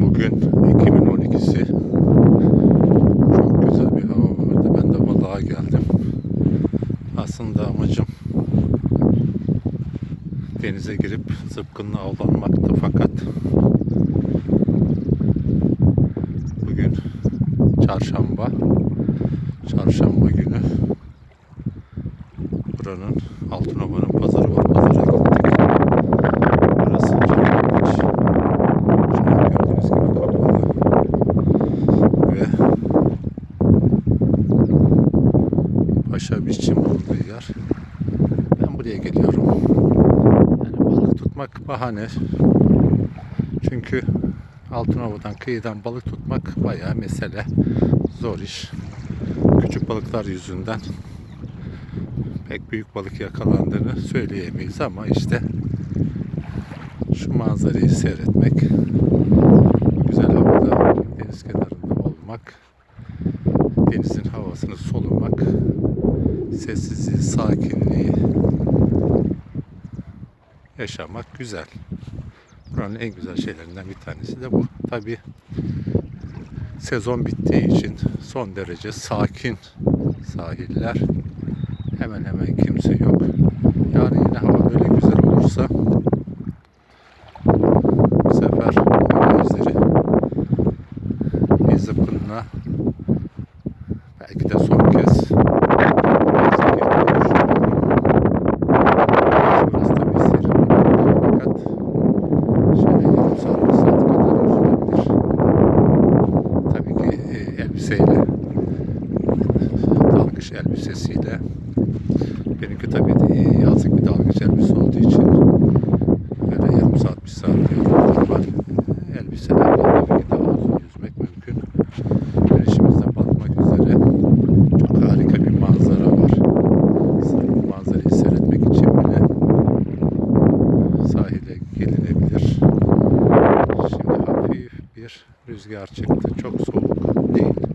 Bugün Ekim'in 12'si. Çok güzel bir hava vardı. Ben de balığa geldim. Aslında amacım denize girip zıpkınla avlanmaktı fakat bugün çarşamba. Çarşamba günü buranın Altınova'nın pazarı var. Pazara Paşa biçim olduğu yer. Ben buraya geliyorum. Yani balık tutmak bahane. Çünkü Altınova'dan kıyıdan balık tutmak bayağı mesele. Zor iş. Küçük balıklar yüzünden pek büyük balık yakalandığını söyleyemeyiz ama işte şu manzarayı seyretmek, güzel havada deniz kenarında olmak, denizin havasını solumak, sessizliği, sakinliği yaşamak güzel. Buranın en güzel şeylerinden bir tanesi de bu. Tabi sezon bittiği için son derece sakin sahiller. Hemen hemen kimse yok. Yarın yine hava böyle güzel olursa bu sefer denizleri bir zıpkınla belki de son kez denize girmeyi düşünüyorum. Burası tabii serin ortam fakat şöyle yarım saat, bir saat kadar yüzülebilir. Tabii ki e, elbiseyle dalgıç elbisesiyle benimki tabii de yazlık bir dalgıç elbise olduğu için öyle yarım saat bir saat var. Elbiselerle tabii ki daha uzun yüzmek mümkün. Güneşimizde batmak üzere çok harika bir manzara var. Sırf bu manzarayı seyretmek için bile sahile gelinebilir. Şimdi hafif bir rüzgar çıktı. Çok soğuk değil.